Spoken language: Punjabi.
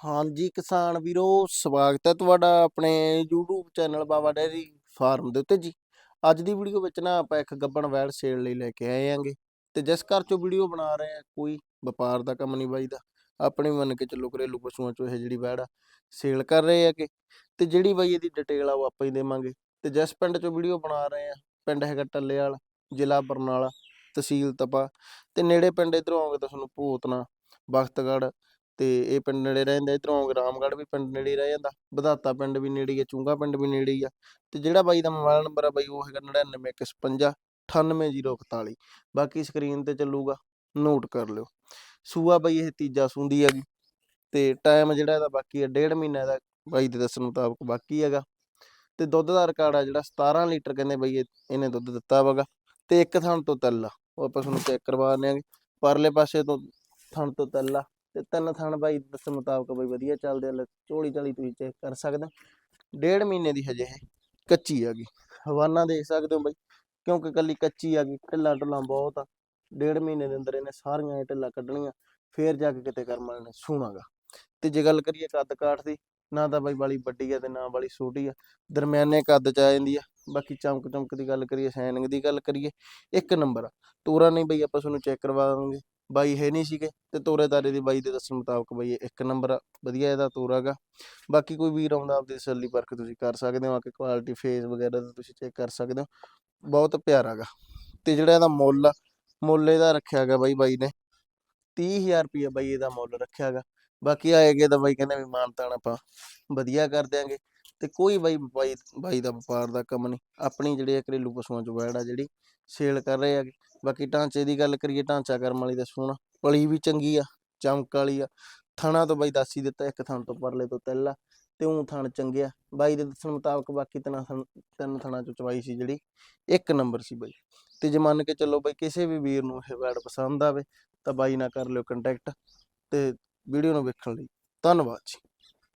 ਹਾਂਜੀ ਕਿਸਾਨ ਵੀਰੋ, ਸਵਾਗਤ ਹੈ ਤੁਹਾਡਾ ਆਪਣੇ YouTube channel Baba dairy farm ਦੇ ਉੱਤੇ ਜੀ। ਅੱਜ ਦੀ ਵੀਡੀਓ ਵਿੱਚ ਨਾ ਆਪਾਂ ਇੱਕ ਗੱਬਣ ਵੈੜ ਸੇਲ ਲਈ ਲੈ ਕੇ ਆਏ ਆਂਗੇ ਤੇ ਜਿਸ ਘਰ ਚੋਂ ਵੀਡੀਓ ਬਣਾ ਰਹੇ ਆ ਕੋਈ ਵਪਾਰ ਦਾ ਕੰਮ ਨਹੀਂ ਬਾਈ ਆਪਣੇ ਮੰਨ ਕੇ ਚੱਲੋ ਘਰੇਲੂ ਪਸ਼ੂਆਂ ਚੋਂ ਇਹ ਜਿਹੜੀ ਵੈੜ ਆ, ਸੇਲ ਕਰ ਰਹੇ ਆਗੇ ਤੇ ਜਿਹੜੀ ਬਾਈ ਇਹਦੀ ਡਿਟੇਲ ਆ ਉਹ ਆਪਾਂ ਹੀ ਦੇਵਾਂਗੇ। ਤੇ ਜਿਸ ਪਿੰਡ ਚੋਂ ਵੀਡੀਓ ਬਣਾ ਰਹੇ ਆ ਪਿੰਡ ਹੈਗਾ ਟੱਲੇਵਾਲ, ਜ਼ਿਲ੍ਹਾ ਬਰਨਾਲਾ, ਤਹਿਸੀਲ ਤਪਾ, ਤੇ ਨੇੜੇ ਪਿੰਡ ਇਧਰੋਂ ਆਓਗੇ ਤਾਂ ਤੁਹਾਨੂੰ ਭੂਤਨਾ, ਬਖਤਗੜ੍ਹ ਤੇ ਇਹ ਪਿੰਡ ਨੇੜੇ ਰਹਿੰਦੇ, ਇਧਰੋਂ ਆਓਗੇ ਰਾਮਗੜ੍ਹ ਵੀ ਪਿੰਡ ਨੇੜੇ ਰਹਿ ਜਾਂਦਾ, ਵਧਾਤਾ ਪਿੰਡ ਵੀ ਨੇੜੇ ਹੀ ਆ, ਚੁੰਗਾ ਪਿੰਡ ਵੀ ਨੇੜੇ ਹੀ ਆ, ਤੇ ਜਿਹੜਾ ਬਾਈ ਦਾ ਮੋਬਾਈਲ ਨੰਬਰ ਆ ਬਾਈ ਉਹ ਹੈਗਾ 99155 98041 ਬਾਕੀ ਸਕਰੀਨ ਤੇ ਚੱਲੂਗਾ, ਨੋਟ ਕਰ ਲਿਓ, ਸੂਆ ਬਾਈ ਇਹ ਤੀਜਾ ਸੂੰਦੀ ਹੈਗੀ, ਤੇ ਟਾਈਮ ਜਿਹੜਾ ਇਹਦਾ ਬਾਕੀ ਹੈ ਡੇਢ ਮਹੀਨਾ ਦਾ ਬਾਈ ਦੇ ਦੱਸਣ ਮੁਤਾਬਕ ਬਾਕੀ ਹੈਗਾ, ਤੇ ਦੁੱਧ ਦਾ ਰਿਕਾਰਡ ਆ ਜਿਹੜਾ 17 ਲੀਟਰ ਕਹਿੰਦੇ ਬਾਈ ਇਹਨੇ ਦੁੱਧ ਦਿੱਤਾ ਵਗਾ, ਤੇ ਇੱਕ ਥਣ ਤੋਂ ਤੱਲਾ ਉਹ ਆਪਾਂ ਤੁਹਾਨੂੰ ਚੈੱਕ ਕਰਵਾ ਦਿਆਂਗੇ ਪਰਲੇ ਪਾਸੇ ਤੋਂ ਥਣ ਤੋਂ ਤੱਲਾ ਤੇ ਤਿੰਨ ਥਣ ਬਾਈ ਦੇ ਦੱਸਣ ਮੁਤਾਬਕ ਬਾਈ ਵਧੀਆ ਚੱਲਦੇ ਆ, ਲੈ ਝੋਲੀ ਝਾਲੀ ਤੁਸੀਂ ਚੈੱਕ ਕਰ ਸਕਦੇ ਹੋ। ਡੇਢ ਮਹੀਨੇ ਦੀ ਹਜੇ ਇਹ ਕੱਚੀ ਹੈਗੀ ਹਵਾਨਾ ਦੇਖ ਸਕਦੇ ਹੋ ਬਾਈ, ਕਿਉਂਕਿ ਕੱਲੀ ਕੱਚੀ ਹੈਗੀ ਢਿੱਲਾ ਢੁੱਲਾ ਬਹੁਤ ਆ। ਡੇਢ ਮਹੀਨੇ ਦੇ ਅੰਦਰ ਇਹਨੇ ਸਾਰੀਆਂ ਇਹ ਢਿੱਲਾ ਕੱਢਣੀਆਂ, ਫੇਰ ਜਾ ਕੇ ਕਿਤੇ ਕਰਮ ਵਾਲੇ ਨੇ ਸੂਣਾਗਾ। ਤੇ ਜੇ ਗੱਲ ਕਰੀਏ ਕੱਦ ਕਾਠ ਦੀ, ਨਾ ਤਾਂ ਬਾਈ ਵਾਲੀ ਵੱਡੀ ਆ ਤੇ ਨਾ ਵਾਲੀ ਛੋਟੀ ਆ। ਦਰਮਿਆਨੇ ਕੱਦ ਚ ਆ ਜਾਂਦੀ ਆ। ਬਾਕੀ ਚਮਕ ਚਮਕ ਦੀ ਗੱਲ ਕਰੀਏ, ਸ਼ਾਈਨਿੰਗ ਦੀ ਗੱਲ ਕਰੀਏ, ਇੱਕ ਨੰਬਰ ਆ। ਤੋਰਾ ਨਹੀਂ ਬਈ ਆਪਾਂ ਤੁਹਾਨੂੰ ਚੈੱਕ ਕਰਵਾ ਦਾਂਗੇ। ਬਾਈ ਹੈ ਨਹੀਂ ਸੀਗੇ ਤੇ ਤੋਰੇ ਤਾਰੇ ਦੀ ਬਾਈ ਦੇ ਦੱਸਣ ਮੁਤਾਬਕ ਬਾਈ ਇਹ ਇੱਕ ਨੰਬਰ ਆ, ਵਧੀਆ ਇਹਦਾ ਤੋਰਾ ਗਾ ਬਾਕੀ ਕੋਈ ਵੀਰ ਆਉਂਦਾ ਆਪਦੀ ਤਸੱਲੀ ਪਰਖ ਤੁਸੀਂ ਕਰ ਸਕਦੇ ਹੋ, ਆ ਕੇ ਕੁਆਲਿਟੀ ਫੇਸ ਵਗੈਰਾ ਦਾ ਤੁਸੀਂ ਚੈੱਕ ਕਰ ਸਕਦੇ ਹੋ। ਬਹੁਤ ਪਿਆਰਾ ਗਾ ਤੇ ਜਿਹੜਾ ਇਹਦਾ ਮੁੱਲ ਆ, ਮੁੱਲ ਇਹਦਾ ਰੱਖਿਆ ਗਾ ਬਾਈ ਬਾਈ ਨੇ 30000 ਰੁਪਏ ਬਾਈ ਇਹਦਾ ਮੁੱਲ ਰੱਖਿਆ ਗਾ ਬਾਕੀ ਆਏਗੇ ਤਾਂ ਬਾਈ ਕਹਿੰਦੇ ਵੀ ਮਾਨਤਾਨ ਆਪਾਂ ਵਧੀਆ ਕਰ ਦਿਆਂਗੇ। ਤੇ ਕੋਈ ਬਾਈ ਬਾਈ ਬਾਈ ਦਾ ਵਪਾਰ ਦਾ ਕੰਮ ਨਹੀਂ। ਆਪਣੀ ਜਿਹੜੇ ਆ ਘਰੇਲੂ ਪਸ਼ੂਆਂ ਚ ਵੈੜ ਆ ਜਿਹੜੀ ਸੇਲ ਕਰ ਰਹੇ ਹੈਗੇ। ਬਾਕੀ ਢਾਂਚੇ ਦੀ ਗੱਲ ਕਰੀਏ, ਢਾਂਚਾ ਕਰਮ ਵਾਲੀ ਦਾ ਸੋਹਣਾ। ਪਲੀ ਵੀ ਚੰਗੀ ਆ, ਚਮਕ ਵਾਲੀ ਆ। ਥਣਾ ਤੋਂ ਬਾਈ ਦੱਸ ਹੀ ਦਿੱਤਾ, ਇੱਕ ਥਣ ਤੋਂ ਪਰਲੇ ਤੋਂ ਤਿੱਲਾ ਤੇ ਉਹ ਥਣ ਚੰਗਿਆ ਬਾਈ ਦੇ ਦੱਸਣ ਮੁਤਾਬਕ ਬਾਕੀ ਤਿੰਨ ਥਣ, ਤਿੰਨ ਥਣਾ ਚੋਂ ਚਵਾਈ ਸੀ ਜਿਹੜੀ, ਇੱਕ ਨੰਬਰ ਸੀ ਬਾਈ। ਤੇ ਜੇ ਮੰਨ ਕੇ ਚੱਲੋ ਬਾਈ ਕਿਸੇ ਵੀ ਵੀਰ ਨੂੰ ਇਹ ਵੈੜ ਪਸੰਦ ਆਵੇ, ਤਾਂ ਬਾਈ ਨਾਲ ਕਰ ਲਿਓ ਕੰਟੈਕਟ ਤੇ ਵੀਡੀਓ ਨੂੰ ਵੇਖਣ ਲਈ। ਧੰਨਵਾਦ ਜੀ।